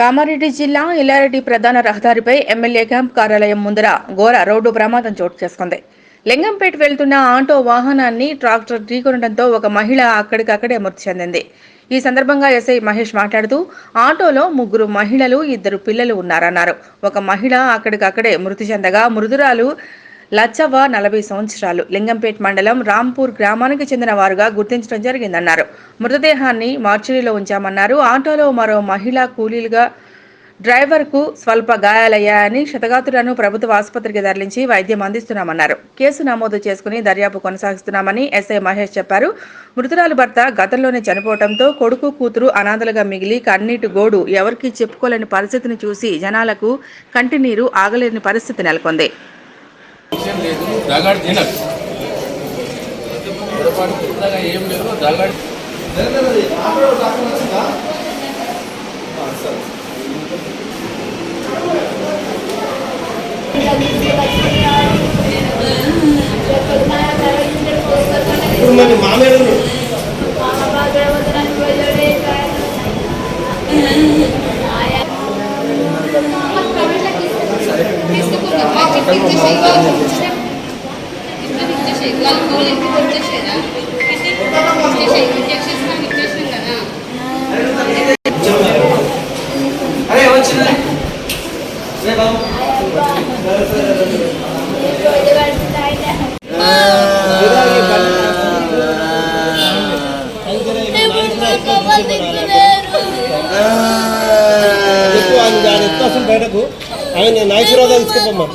కామారెడ్డి జిల్లా ఇల్లారెడ్డి ప్రధాన రహదారిపై ఎమ్మెల్యే క్యాంప్ కార్యాలయం ముందర ఘోర రోడ్డు ప్రమాదం చోటు చేసుకుంది. లింగంపేట వెళ్తున్న ఆటో వాహనాన్ని ట్రాక్టర్ ఢీకొనడంతో ఒక మహిళ అక్కడికక్కడే మృతి చెందింది. ఈ సందర్భంగా ఎస్ఐ మహేష్ మాట్లాడుతూ ఆటోలో ముగ్గురు మహిళలు ఇద్దరు పిల్లలు ఉన్నారన్నారు. ఒక మహిళ అక్కడికక్కడే మృతి చెందగా మృదురాలు లచ్చవ్వ నలభై సంవత్సరాలు. లింగంపేట్ మండలం రాంపూర్ గ్రామానికి చెందిన వారుగా గుర్తించడం జరిగిందన్నారు. మృతదేహాన్ని మార్చురీలో ఉంచామన్నారు. ఆటోలో మరో మహిళ కూలీలుగా డ్రైవర్కు స్వల్ప గాయాలయ్యాయని క్షతగాతులను ప్రభుత్వ ఆసుపత్రికి తరలించి వైద్యం అందిస్తున్నామన్నారు. కేసు నమోదు చేసుకుని దర్యాప్తు కొనసాగిస్తున్నామని ఎస్ఐ మహేష్ చెప్పారు. మృతురాలు భర్త గతంలోనే చనిపోవడంతో కొడుకు కూతురు అనాథలుగా మిగిలి కన్నీటి గోడు ఎవరికీ చెప్పుకోలేని పరిస్థితిని చూసి జనాలకు కంటినీరు ఆగలేని పరిస్థితి నెలకొంది. విషయం లేదు. దగాడు తినకు పొరపాటు కొత్తగా ఏం లేదు. దగాడు ఇప్పుడు మరి మామేడు అరే ఆయన దాని అసలు బయటకు. ఆయన నాయకురావు తీసుకుపోమ్మా.